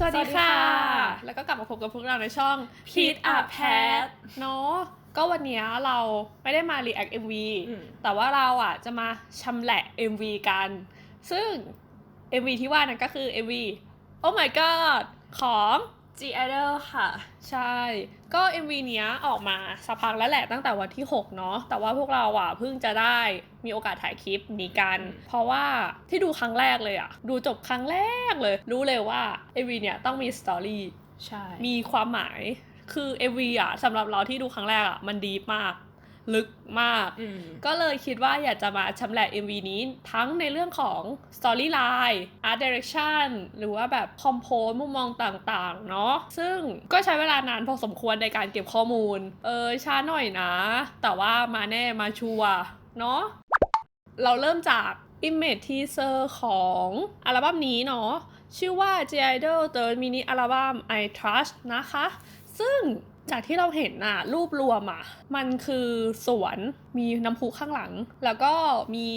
สวัสดีค่ะสวัสดีค่ะ แล้วก็กลับมาพบกับพวกเราในช่อง Pit a a Pet Pet เนาะ ก็วันเนี้ยเราไม่ได้มา react MV อืมแต่ว่าเราอะจะมาชำแหละ MV กัน ซึ่ง MV ที่ว่านั้นก็คือ MV Oh my god ของ G Idol ค่ะ ใช่ ก็ MV เนี้ยออกมาสักพักแล้วแหละตั้งแต่วันที่ 6 เนาะแต่ว่าพวกเราอะเพิ่งจะได้มีโอกาสถ่ายคลิปนี้กันอืมเพราะว่าที่ดูครั้งแรกเลยอะ ดูจบครั้งแรกเลย รู้เลยว่า MV เนี้ยต้องมีสตอรี่ใช่ มีความหมายคือ MV อะสำหรับเราที่ดูครั้งแรกอะมันดีมาก ลึกมากอืมก็เลยคิดว่าอยากจะมาชำแหละ MV นี้ทั้งในเรื่องของ Storyline Art Direction หรือว่าแบบ Compose มุมมองต่างๆ เนาะซึ่งก็ใช้เวลานานพอสมควรในการเก็บข้อมูล เออช้าหน่อยนะ แต่ว่ามาแน่มาชัวร์เนาะเราเริ่มจาก Image Teaser ของอัลบั้มนี้เนาะชื่อว่า J Idol Third Mini Album I Trust นะคะ ซึ่งจากที่เราเห็นน่ะรูปรวมอะมันคือสวนมีน้ำพุข้างหลัง แล้วก็มี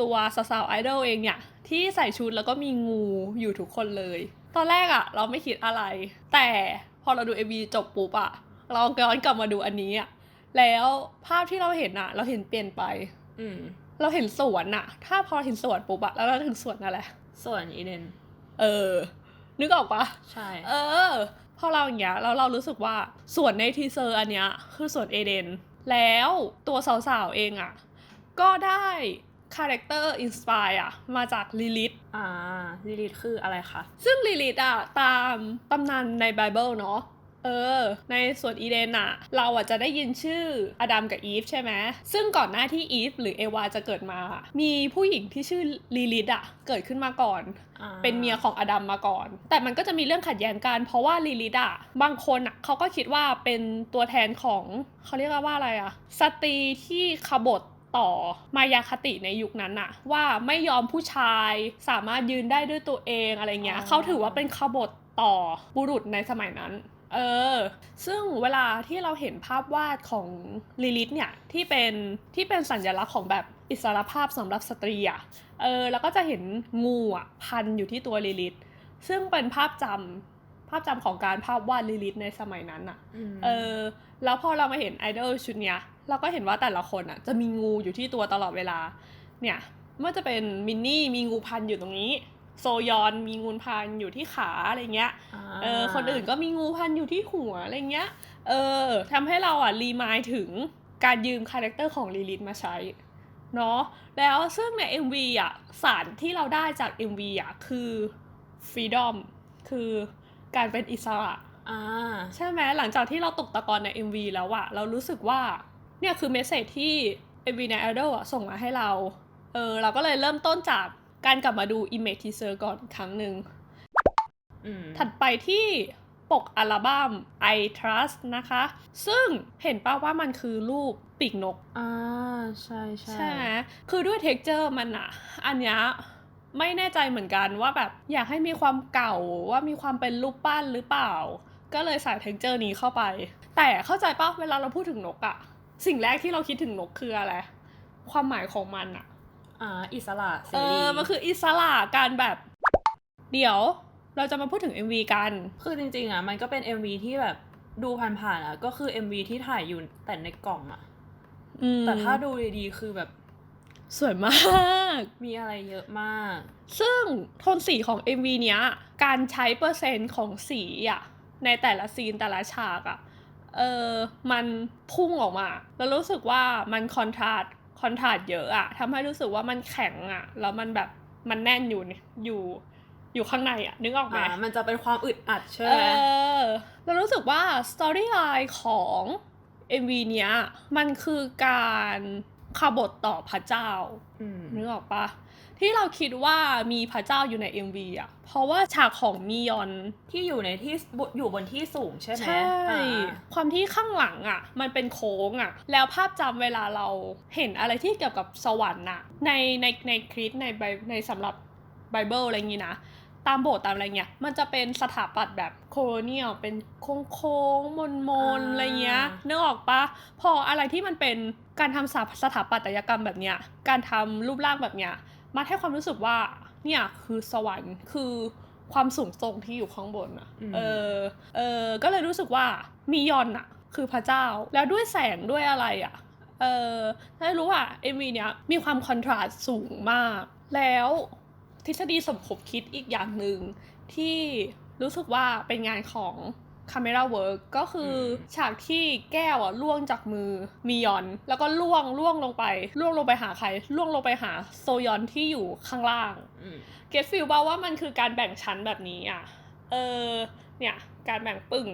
ตัวสาวๆไอดอลเองเนี่ยที่ใส่ชุดแล้วก็มีงูอยู่ทุกคนเลย ตอนแรกอะเราไม่คิดอะไร แต่พอเราดู MV จบปุ๊บอะเราย้อนกลับมาดูอันนี้อะแล้วภาพที่เราเห็นอะเราเห็นเปลี่ยนไป อืมเราเห็นสวนอะถ้าพอเห็นสวนปุ๊บอะแล้วเราถึงสวนนั่นแหละส่วนอีเดนเออ นึกออกปะใช่ เออ พอเราอย่างเงี้ยแล้วเรารู้สึกว่าส่วนในทีเซอร์อันเนี้ยคือส่วนเอเดนแล้วตัวสาวๆเองอะ่ะ ก็ได้คาแรคเตอร์อินสปายอะมาจากลิลิธอ่าลิลิทคืออะไรคะ ซึ่งลิลิธอะตามตำนานในไบเบิลเนาะ เออ ในส่วนอีเดนอะเราอะจะได้ยินชื่ออดัมกับอีฟใช่ไหมซึ่งก่อนหน้าที่อีฟหรือเอวาจะเกิดมา มีผู้หญิงที่ชื่อลิลิธอะเกิดขึ้นมาก่อนอ่าเป็นเมียของอดัมมาก่อน แต่มันก็จะมีเรื่องขัดแย้งกัน เพราะว่าลิลิดอะบางคนอะเขาก็คิดว่าเป็นตัวแทนของเขาเรียกว่าอะไรอะสตรีที่ขบฏต่อมายาคติในยุคนั้นอะว่าไม่ยอมผู้ชายสามารถยืนได้ด้วยตัวเองอะไรเงี้ยเขาถือว่าเป็นขบฏต่อบุรุษในสมัยนั้น เออ ซึ่งเวลาที่เราเห็นภาพวาดของลิลิธเนี่ยที่เป็นที่เป็นสัญลักษณ์ของแบบอิสรภาพสำหรับสตรีอะเออแล้วก็จะเห็นงูอะพันอยู่ที่ตัวลิลิธซึ่งเป็นภาพจำภาพจำของการภาพวาดลิลิธในสมัยนั้นอะมเออแล้วพอเรามาเห็นไอดอลชุดเนี้ยเราก็เห็นว่าแต่ละคนอะจะมีงูอยู่ที่ตัวตลอดเวลา เนี่ยเมื่อจะเป็นมินนี่มีงูพันอยู่ตรงนี้ โซยอนมีงูพันอยู่ที่ขาอะไรเงี้ยาเออคนอื่นก็มีงูพันอยู่ที่หัวอะไรเงี้ย เออทำให้เราอะรีมายถึงการยืมคาแรคเตอร์ของลิลิธมาใช้เนาะแล้วซึ่งใน MV อะสารที่เราได้จาก MV อะคือ freedom คือการเป็นอิสระอ่าใช่ไหมหลังจากที่เราตกตะกอนใน MV แล้วอะเรารู้สึกว่าเนี่ยคือเมสเซจที่ MV ใน Idol อะส่งมาให้เราเออเราก็เลยเริ่มต้นจาก การกลับมาดู Image Teaser ก่อนครั้งหนึ่งอืมถัดไปที่ปกอัลบั้ม I Trust นะคะ ซึ่งเห็นป่าว่ามันคือรูปปีกนก อ่า ใช่ใช่ใช่ไหมคือด้วยเท็กเจอร์มันอะอันเนี้ยไม่แน่ใจเหมือนกันว่าแบบอยากให้มีความเก่าว่ามีความเป็นรูปปั้นหรือเปล่า ก็เลยใส่เท็กเจอร์นี้เข้าไป แต่เข้าใจป่ะเวลาเราพูดถึงนกอะสิ่งแรกที่เราคิดถึงนกคืออะไร ความหมายของมันอะ อ่าอิสระเสเอรีอมันคืออิสระการแบบ เดี๋ยวเราจะมาพูดถึง MV กัน คือจริงๆอะมันก็เป็น MV ที่แบบดูผ่านๆอะก็คือ MV ที่ถ่ายอยู่แต่ในกล่องอะอืมแต่ถ้าดูดีๆคือแบบสวยมาก มีอะไรเยอะมาก ซึ่งโทนสีของ MV เนี้ย การใช้เปอร์เซ็นต์ของสีอะในแต่ละซีนแต่ละฉากอะเออมันพุ่งออกมา แล้วรู้สึกว่ามันคอนทราส คอนทราสเยอะอะทำให้รู้สึกว่ามันแข็งอะแล้วมันแบบมันแน่นอยู่เนี่ยอยู่อยู่ข้างในอะนึกออกไหมอ่ามันจะเป็นความอึดอัดใช่เอไหมอเรารู้สึกว่าสตอรี่ไลน์ของ MV เนี้ย มันคือการขบฏต่อพระเจ้าอืมนึกออกปะ ที่เราคิดว่ามีพระเจ้าอยู่ใน MV อะ เพราะว่าฉากของมียอนที่อยู่ในที่บอยู่บนที่สูงใช่ไหมใช่อ่าความที่ข้างหลังอะ มันเป็นโค้งอะ แล้วภาพจำเวลาเราเห็นอะไรที่เกี่ยวกับสวรรค์อะ ในในในคริสต์ในไบในสำหรับไบเบิลอะไรอย่างงี้นะตามโบสถ์ตามอะไรเงี้ย มันจะเป็นสถาปัตย์แบบโคโลเนียลเป็นโค้งโค้งมนมนๆอะไรเงี้ยนึกออกปะพออะไรที่มันเป็นการทำสถาสถาปัตยกรรมแบบเนี้ย การทำรูปร่างแบบเนี้ย มาให้ความรู้สึกว่า เนี่ยคือสวรรค์คือความสูงส่งที่อยู่ข้างบนอะอืมเออ เออ ก็เลยรู้สึกว่ามียอนอะคือพระเจ้า แล้วด้วยแสงด้วยอะไรอะเออได้รู้ว่าเอ็มวีเนี้ยมีความคอนทราสต์สูงมาก แล้วทฤษฎีสมคบคิดอีกอย่างหนึ่งที่รู้สึกว่าเป็นงานของ Camera Work ก็คืออมฉากที่แก้วอะล่วงจากมือมียอน แล้วก็ล่วงล่วงลงไป ล่วงลงไปหาใคร ล่วงลงไปหาโซยอนที่อยู่ข้างล่างอืมเก็ตฟิลว่าว่ามันคือการแบ่งชั้นแบบนี้อะเออเนี่ยการแบ่งปึ้ง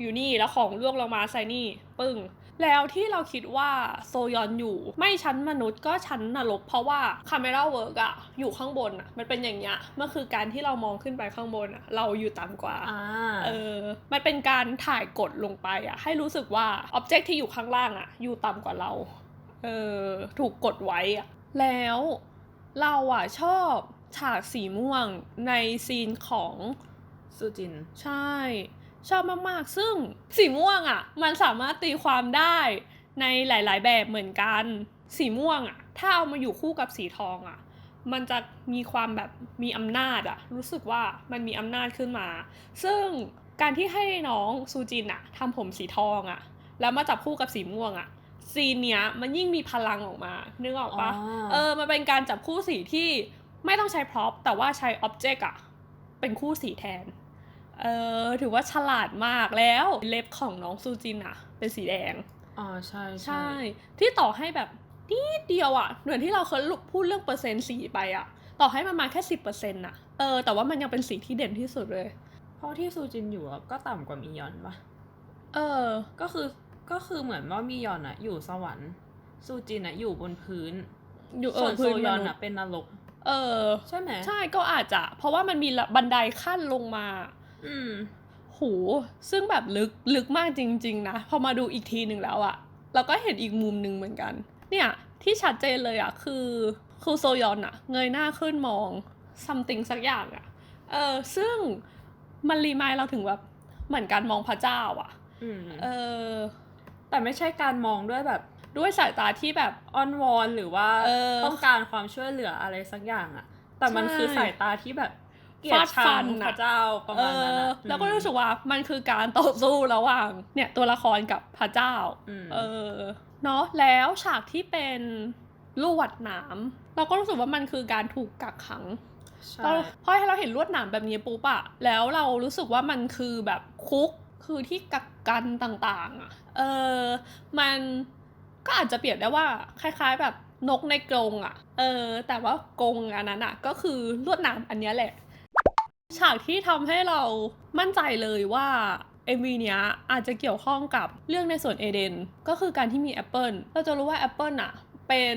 อยู่นี่แล้วของล่วงลงมาใส่นี่ปึ้ง แล้วที่เราคิดว่าโซยอนอยู่ ไม่ชั้นมนุษย์ก็ชั้นนรก เพราะว่าคาเมราเวิร์กอะอยู่ข้างบนอะมันเป็นอย่างเงี้ยมันคือการที่เรามองขึ้นไปข้างบนอะเราอยู่ต่ำกว่าอ่าเออมันเป็นการถ่ายกดลงไปอะให้รู้สึกว่าอ็อบเจกต์ที่อยู่ข้างล่างอะอยู่ต่ำกว่าเราเออถูกกดไว้อะแล้วเราอะชอบฉากสีม่วงในซีนของซูจิน ใช่ ชอบมากๆ ซึ่งสีม่วงอะ่ะ มันสามารถตีความได้ในหลายๆ แบบเหมือนกัน สีม่วงอะ่ะ ถ้าเอามาอยู่คู่กับสีทองอะ่ะ มันจะมีความแบบมีอำนาจอะ่ะรู้สึกว่ามันมีอำนาจขึ้นมา ซึ่งการที่ให้น้องซูจินอะ่ะทำผมสีทองอะ่ะแล้วมาจับคู่กับสีม่วงอะ่ะซีนเนี้ยมันยิ่งมีพลังออกมา นึกออกปะอ๋อเออ มันเป็นการจับคู่สีที่ไม่ต้องใช้พร็อพแต่ว่าใช้อ็อบเจกต์อะเป็นคู่สีแทน เออถือว่าฉลาดมากแล้ว เล็บของน้องซูจินอะเป็นสีแดงอ๋อใช่ใช่ ที่ต่อให้แบบนิดเดียวอะเหมือนที่เราเคยพูดเรื่องเปอร์เซ็นต์สีไปอะต่อให้มันมาแค่สิบเปอร์เซ็นต์อะเออแต่ว่ามันยังเป็นสีที่เด่นที่สุดเลย เพราะที่ซูจินอยู่อะก็ต่ำกว่ามียอนปะเออ ก็คือก็คือเหมือนว่ามียอนอะอยู่สวรรค์ซูจินอะอยู่บนพื้น อยู่เอส่อวนโซพื้นยมอนนุษอะย์เป็นนรก เออ ใช่ไหมใช่ก็อาจจะ เพราะว่ามันมีบันไดขั้นลงมา อืมโหซึ่งแบบลึกลึกมากจริง ๆ นะ พอมาดูอีกทีหนึ่งแล้วอะเราก็เห็นอีกมุมหนึ่งเหมือนกัน เนี่ย ที่ชัดเจนเลยอะคือคือโซยอนอะเงยหน้าขึ้นมอง something สักอย่างอะเออซึ่งมันรีมายเราถึงแบบเหมือนการมองพระเจ้าอะอืมเออ แต่ไม่ใช่การมองด้วยแบบด้วยสายตาที่แบบอ้อนวอนหรือว่าเออต้องการความช่วยเหลืออะไรสักอย่างอะแต่มันใช่คือสายตาที่แบบ เกลียดฟาดฟัชังนอะพระเจ้าประเอมาณนั้นออะแล้วก็รู้สึกว่ามันคือการต่อสู้ระหว่างเนี่ยตัวละครกับพระเจ้าอืมเออ เนาะแล้วฉากที่เป็นลวดหนามเราก็รู้สึกว่ามันคือการถูกกักขังใช่เราเพราะให้เราเห็นลวดหนามแบบนี้ปุ๊บอะแล้วเรารู้สึกว่ามันคือแบบคุกคือที่กักกันต่างๆอะเออมันก็อาจจะเปรียบได้ว่าคล้าย ๆ แบบนกในกรงอะเออ แต่ว่ากรงอันนั้นอะก็คือลวดหนามอันเนี้ยแหละ ฉากที่ทำให้เรามั่นใจเลยว่า MV เนี้ยอาจจะเกี่ยวข้องกับเรื่องในส่วนเอเดนก็คือการที่มีแอปเปิลเราจะรู้ว่าแอปเปิลอะเป็น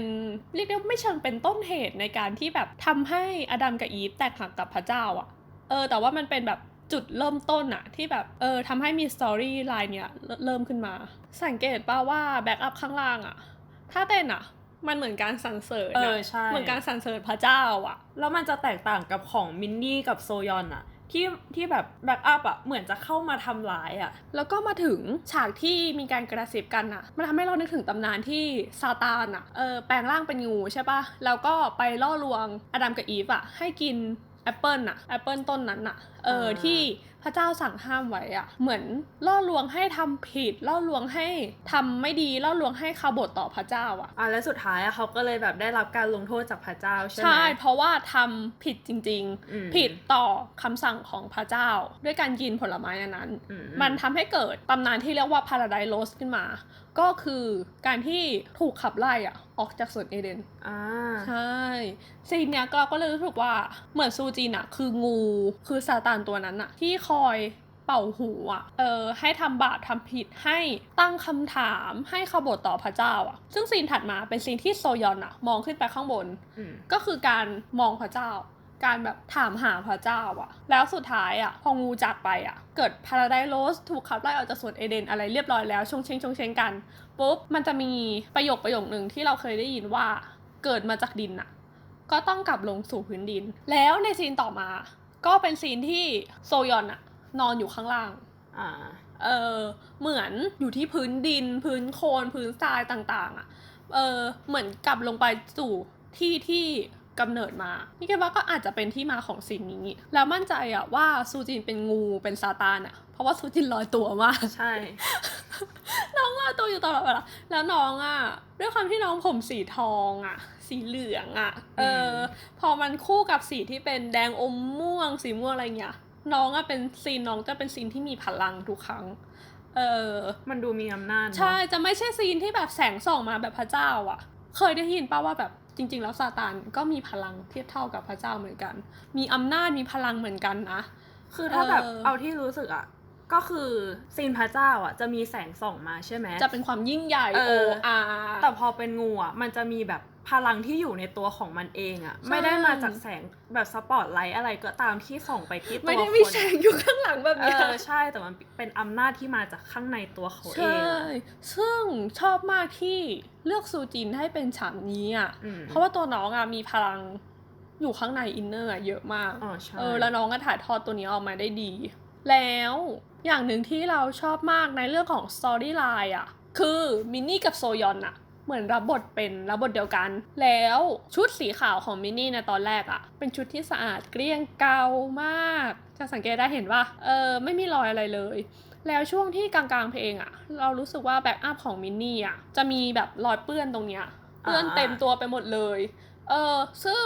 เรียกได้ว่าไม่เชิงเป็นต้นเหตุในการที่แบบทำให้อดัมกับอีฟแตกหักกับพระเจ้าอะเออแต่ว่ามันเป็นแบบจุดเริ่มต้นอะที่แบบเออทำให้มีสตอรี่ไลน์เนี้ยเริ่มเริ่มขึ้นมา สังเกตป่าว่าแบ็กอัพข้างล่างอะถ้าเต้นอะ มันเหมือนการสรรเสริญเออะอใช่เหมือนการสรรเสริญพระเจ้าอะแล้วมันจะแตกต่างกับของมินนี่กับโซยอนอะที่ที่แบบแบ็กอัพอะเหมือนจะเข้ามาทำร้ายอะแล้วก็มาถึงฉากที่มีการกระซิบกันอะมันทำให้เรานึกถึงตำนานที่ซาตานอะเออแปลงร่างเป็นงูใช่ปะแล้วก็ไปล่อลวงอดัมกับอีฟอะให้กิน แอปเปิลอะแอปเปิลต้นนั้นอะเออที่พระเจ้าสั่งห้ามไว้อะเหมือนล่อลวงให้ทำผิด ล่อลวงให้ทำไม่ดี ล่อลวงให้ขบฏต่อพระเจ้าอะอะแล้วสุดท้ายอะเขาก็เลยแบบได้รับการลงโทษจากพระเจ้าใช่ไหมใช่ เพราะว่าทำผิดจริงอืมๆผิดต่อคำสั่งของพระเจ้า ด้วยการกินผลไม้อันนั้นอืมันทำให้เกิดตำนานที่เรียกว่า Paradise Lost ขึ้นมา ก็คือการที่ถูกขับไล่อะออกจากสวนเอเดนอ่าใช่ซีนเนี้ยเราก็เลยรู้สึกว่าเหมือนซูจีนอะคืองูคือซาตานตัวนั้นอะที่คอยเป่าหูอะเออให้ทำบาปทำผิดให้ตั้งคำถามให้ขบฏต่อพระเจ้าอะซึ่งซีนถัดมาเป็นซีนที่โซยอนอะมองขึ้นไปข้างบนอืมก็คือการมองพระเจ้า การแบบถามหาพระเจ้าอะแล้วสุดท้ายอะพองูจากไปอะเกิดพาราไดโ s สถูกขับไล่ออกจากสวนเอเดนอะไรเรียบร้อยแล้วชงเชงชงเชงกันปุ๊บมันจะมีประโยคประโยคหนึ่งที่เราเคยได้ยินว่าเกิดมาจากดินอะก็ต้องกลับลงสู่พื้นดิน แล้วในซีนต่อมา ก็เป็นซีนที่โซยอนอะนอนอยู่ข้างล่างอ่าเออเหมือนอยู่ที่พื้นดิน พื้นโคลนพื้นทรายต่างๆอะ่ะเออเหมือนกลับลงไปสู่ที่ที่ กำเนิดมานี่คิดว่าก็อาจจะเป็นที่มาของสิ่งนี้ แล้วมั่นใจอะว่าซูจินเป็นงูเป็นซาตานอะเพราะว่าซูจินลอยตัวมาก ใช่ น้องลอยตัวอยู่ตลอดเวลาแล้วน้องอะด้วยความที่น้องผมสีทองอะสีเหลืองอะเออ พอมันคู่กับสีที่เป็นแดงอมม่วง สีม่วงอะไรเงี้ยน้องอะเป็นซีนน้องจะเป็นซีนที่มีพลังทุกครั้ง เออ มันดูมีอำนาจเนอะใช่ จะไม่ใช่ซีนที่แบบแสงส่องมาแบบพระเจ้าอะเคยได้ยินป่าว่าแบบ จริง ๆ แล้วซาตานก็มีพลังเทียบเท่ากับพระเจ้าเหมือนกัน มีอำนาจมีพลังเหมือนกันนะ คือถ้าแบบเออเอาที่รู้สึกอะ ก็คือซีนพระเจ้าอะจะมีแสงส่องมาใช่ไหมจะเป็นความยิ่งใหญ่เอโอออาแต่พอเป็นงูอะมันจะมีแบบพลังที่อยู่ในตัวของมันเองอะใช่ไม่ได้มาจากแสงแบบสปอตไลท์อะไรก็ตามที่ส่องไปที่ตัวไม่ได้คนมีแสงอยู่ข้างหลังแบบเอเนี้ยอใช่แต่มันเป็นอำนาจที่มาจากข้างในตัวเขาเอใช่งอะซึ่งชอบมากที่เลือกซูจินให้เป็นฉากนี้อะอืมเพราะว่าตัวน้องอะมีพลังอยู่ข้างในอินเนอร์เยอะมากอ๋อใช่เออแล้วน้องก็ถ่ายทอดตัวนี้ออกมาได้ดี แล้วอย่างหนึ่งที่เราชอบมากในเรื่องของสตอรี่ไลน์อะ คือมินนี่กับโซยอนอะ เหมือนรับบทเป็นรับบทเดียวกัน แล้วชุดสีขาวของมินนี่ในตอนแรกอะ เป็นชุดที่สะอาดเกลี้ยงเกามาก จะสังเกตได้เห็นว่าเออไม่มีรอยอะไรเลยแล้วช่วงที่กลางๆเพลงอะเรารู้สึกว่าแบ็กอัพของมินนี่อะจะมีแบบรอยเปื้อนตรงเนี้ยเปื้อนเต็มตัวไปหมดเลย เออซึ่ง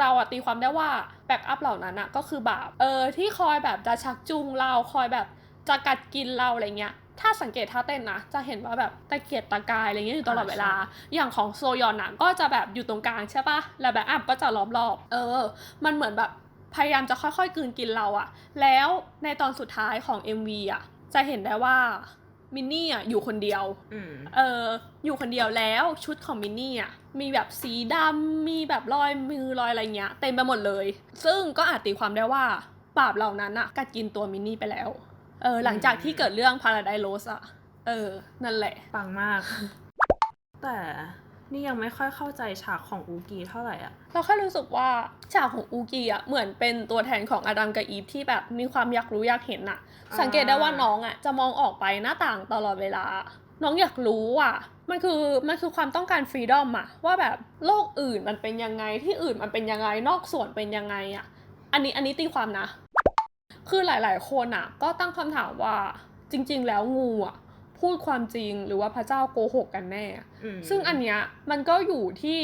เราอะตีความได้ว่าแบ็กอัพเหล่านั้นอะก็คือแบบเออที่คอยแบบจะชักจูงเราคอยแบบจะกัดกินเราอะไรเงี้ยถ้าสังเกตท่าเต้นนะ จะเห็นว่าแบบตะเกียกตะกายอะไรเงี้ยอยู่ตลอดเวลา อย่างของโซยอนอะก็จะแบบอยู่ตรงกลางใช่ปะแล้วแบ็กอัพก็จะรอบๆเออ มันเหมือนแบบพยายามจะค่อยๆกลืนกินเราอะแล้วในตอนสุดท้ายของ MV อะจะเห็นได้ว่า มินนี่อะอยู่คนเดียวอืมเอออยู่คนเดียวแล้วชุดของมินนี่อะมีแบบสีดำมีแบบรอยมือรอยอะไรเงี้ยเต็มไปหมดเลย ซึ่งก็อาจตีความได้ว่าปราบเหล่านั้นอะกัดกินตัวมินนี่ไปแล้วเออหลังจากที่เกิดเรื่อง Paradise Lost อะเออ นั่นแหละ ปังมาก แต่ นี่ยังไม่ค่อยเข้าใจฉากของอูกีเท่าไหร่อะ เราแค่รู้สึกว่าฉากของอูกีอะเหมือนเป็นตัวแทนของอดัมกับอีฟที่แบบมีความอยากรู้อยากเห็นอะอ่าสังเกตได้ว่าน้องอะจะมองออกไปหน้าต่างตลอดเวลา น้องอยากรู้อะ มันคือมันคือความต้องการฟรีดอมอะว่าแบบโลกอื่นมันเป็นยังไงที่อื่นมันเป็นยังไงนอกส่วนเป็นยังไงอะ อันนี้อันนี้ตีความนะ คือหลาย ๆ คนอะ ก็ตั้งคำถามว่าจริง ๆ แล้วงูอะ พูดความจริงหรือว่าพระเจ้าโกหกกันแน่อืมซึ่งอันเนี้ยมันก็อยู่ที่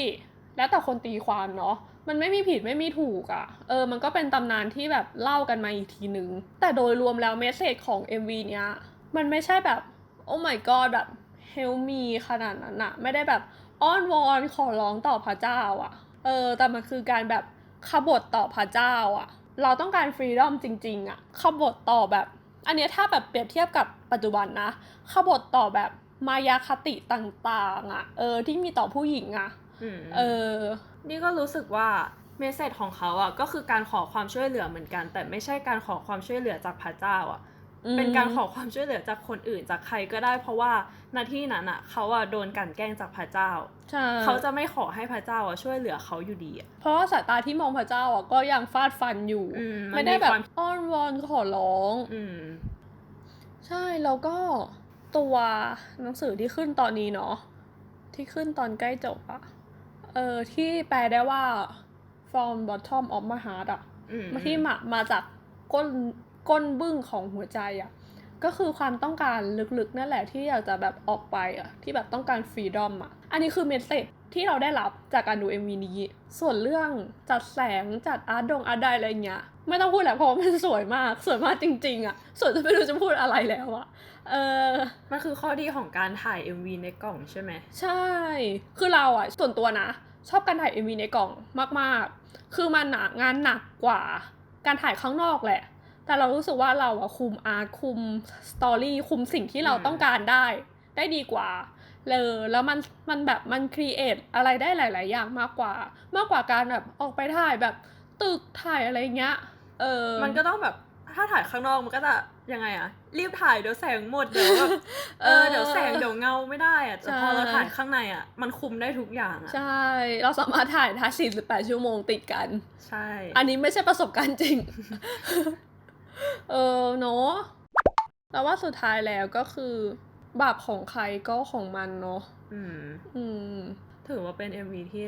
แล้วแต่คนตีความเนาะมันไม่มีผิดไม่มีถูกอะ่ะ เออ มันก็เป็นตำนานที่แบบเล่ากันมาอีกทีนึงแต่โดยรวมแล้วเมสเซจของ MV เนี้ย มันไม่ใช่แบบ โอ้ my god แบบ help me ขนาดนั้นอะไม่ได้แบบอ้อนวอนขอร้องต่อพระเจ้าอะเออ แต่มันคือการแบบขบฏต่อพระเจ้าอะเราต้องการฟรีดอมจริง ๆอะขบฏต่อแบบ อันเนี้ยถ้าแบบเปรียบเทียบกับปัจจุบันนะขบฏต่อแบบมายาคติต่างๆอะเออ ที่มีต่อผู้หญิงอะอืมเออ นี่ก็รู้สึกว่าเมสเซจของเขาอะก็คือการขอความช่วยเหลือเหมือนกัน แต่ไม่ใช่การขอความช่วยเหลือจากพระเจ้าอะ เป็นการขอความช่วยเหลือจากคนอื่นจากใครก็ได้ เพราะว่าหน้าที่นั้นอะ เขาอะโดนกลันแกล้งจากพระเจ้าใช่เขาจะไม่ขอให้พระเจ้าอะช่วยเหลือเขาอยู่ดีอะเพราะว่าสายตาที่มองพระเจ้าอะก็ยังฟาดฟันอยู่อืมมันไม่ได้แบบมีความอ้อนวอนขอร้องอืมใช่แล้วก็ตัวหนังสือที่ขึ้นตอนนี้เนาะที่ขึ้นตอนใกล้จบอะเออที่แปลได้ว่า from bottom of my heart อะอืมที่มามาจากก้น ก้นบึ้งของหัวใจอะก็คือความต้องการลึกๆนั่นแหละที่อยากจะแบบออกไปอะที่แบบต้องการฟรีดอมอะอันนี้คือเมสเซจที่เราได้รับจากการดู MV นี้ ส่วนเรื่องจัดแสงจัดอาร์ตดงอาร์ตไดอะไรเงี้ย ไม่ต้องพูดแหละเพราะว่ามันสวยมาก สวยมากจริง ๆอะสวยจนไม่รู้จะพูดอะไรแล้วอะเออ มันคือข้อดีของการถ่าย MV ในกล่องใช่ไหม ใช่ คือเราอะส่วนตัวนะ ชอบการถ่าย MV ในกล่องมากๆ คือมันหนักงานหนักกว่า การถ่ายข้างนอกแหละ แต่เรารู้สึกว่าเราอะคุมอาร์ตคุมสตอรี่คุมสิ่งที่เราอืมต้องการได้ ได้ดีกว่าเลยแล้วมันมันแบบมันครีเอทอะไรได้หลาย ๆ อย่างมากกว่า มากกว่าการแบบออกไปถ่ายแบบตึกถ่ายอะไรเงี้ยเออมันก็ต้องแบบถ้าถ่ายข้างนอกมันก็จะยังไงอะรีบถ่ายเดี๋ยวแสงหมดเดี๋ยวแบบเออเดี๋ยวแสงเดี๋ยวเงาไม่ได้อะแต่พอเราถ่ายข้างในอะมันคุมได้ทุกอย่างอะใช่เราสามารถถ่ายได้48ชั่วโมงติดกัน ใช่ อันนี้ไม่ใช่ประสบการณ์จริง เออเนาะแล้วว่าสุดท้ายแล้วก็คือบาปของใครก็ของมันเนาะอืม อืม ถือว่าเป็น MV ที่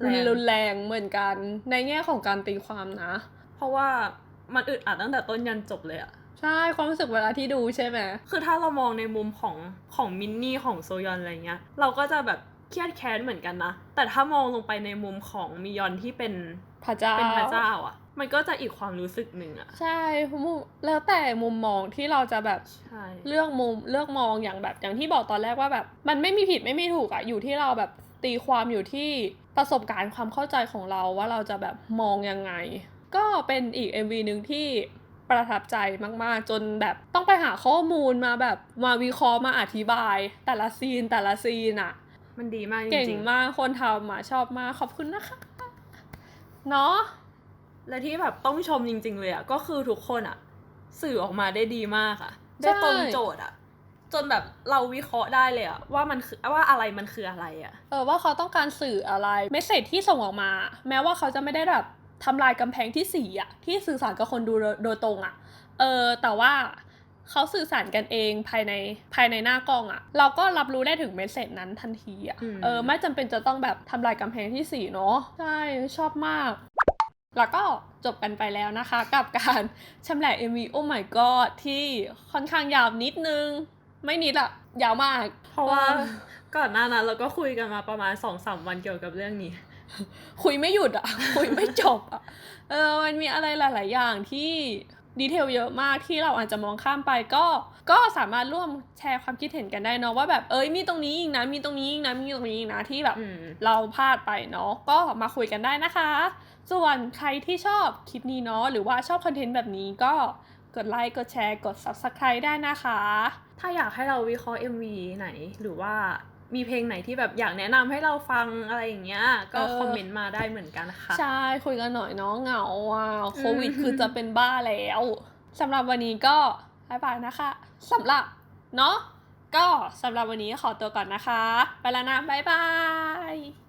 แรงรุนแรงเหมือนกัน ในแง่ของการตีความนะ เพราะว่ามันอึดอัดตั้งแต่ต้นยันจบเลยอะใช่ความรู้สึกเวลาที่ดูใช่ไหม คือถ้าเรามองในมุมของของมินนี่ของโซยอนอะไรเงี้ย เราก็จะแบบ เครียดแค้นเหมือนกันนะ แต่ถ้ามองลงไปในมุมของมิยอนที่เป็นพระเจ้าเป็นพระเจ้าอะมันก็จะอีกความรู้สึกหนึ่งอะใช่มุมแล้วแต่มุมมองที่เราจะแบบใช่เลือกมุมเลือกมองอย่างแบบอย่างที่บอกตอนแรกว่าแบบ มันไม่มีผิดไม่มีถูกอะอยู่ที่เราแบบตีความอยู่ที่ประสบการณ์ความเข้าใจของเราว่าเราจะแบบมองยังไง ก็เป็นอีก MV หนึ่งที่ประทับใจมาก ๆ จนแบบต้องไปหาข้อมูลมาแบบมาวิเคราะห์มาอธิบาย แต่ละซีนแต่ละซีนอะ มันดีมากจเก่งริงมากคนทำอะชอบมากขอบคุณนะคะ เนาะๆและที่แบบต้องชมจริง ๆ เลยอะก็คือทุกคนอะสื่อออกมาได้ดีมากอะได้ตรงโจทย์อะจนแบบเราวิเคราะห์ได้เลยอะว่ามันคือว่าอะไรมันคืออะไรอะเออว่าเขาต้องการสื่ออะไรเมสเซจที่ส่งออกมา แม้ว่าเขาจะไม่ได้แบบทำลายกำแพงที่สี่อะที่สื่อสารกับคนดูโดยโดยตรงอะเออแต่ว่า เขาสื่อสารกันเองภายในภายในหน้ากล้องอะเราก็รับรู้ได้ถึงเมสเซจนั้นทันทีอะอืมเออไม่จำเป็นจะต้องแบบทำลายกำแพงที่สี่เนาะใช่ชอบมาก แล้วก็จบกันไปแล้วนะคะ กับการชำแหละ MV Oh my god ที่ค่อนข้างยาวนิดนึง ไม่นิดอะยาวมาก เพราะว่าเออก่อนหน้านั้นเราก็คุยกันมาประมาณสองสามวันเกี่ยวกับเรื่องนี้ คุยไม่หยุดอะคุยไม่จบอะเออมันมีอะไรหลาย ๆ อย่างที่ ดีเทลเยอะมากที่เราอาจจะมองข้ามไปก็ ก็สามารถร่วมแชร์ความคิดเห็นกันได้เนาะว่าแบบเอ้ยมีตรงนี้อีกนะมีตรงนี้อีกนะมีตรงนี้อีกนะที่แบบอืมเราพลาดไปเนาะก็มาคุยกันได้นะคะ ส่วนใครที่ชอบคลิปนี้เนาะหรือว่าชอบคอนเทนต์แบบนี้ก็กดไลค์กดแชร์กด subscribe ได้นะคะ ถ้าอยากให้เราวิเคราะห์ MV ไหนหรือว่า มีเพลงไหนที่แบบอยากแนะนำให้เราฟังอะไรอย่างเงี้ย ก็เออคอมเมนต์มาได้เหมือนกันค่ะ ใช่ คุยกันหน่อยเนาะเหงาอะโควิดอืมคือจะเป็นบ้าแล้วสำหรับวันนี้ก็บายบายนะคะสำหรับเนาะก็สำหรับวันนี้ขอตัวก่อนนะคะ ไปแล้วนะบายบาย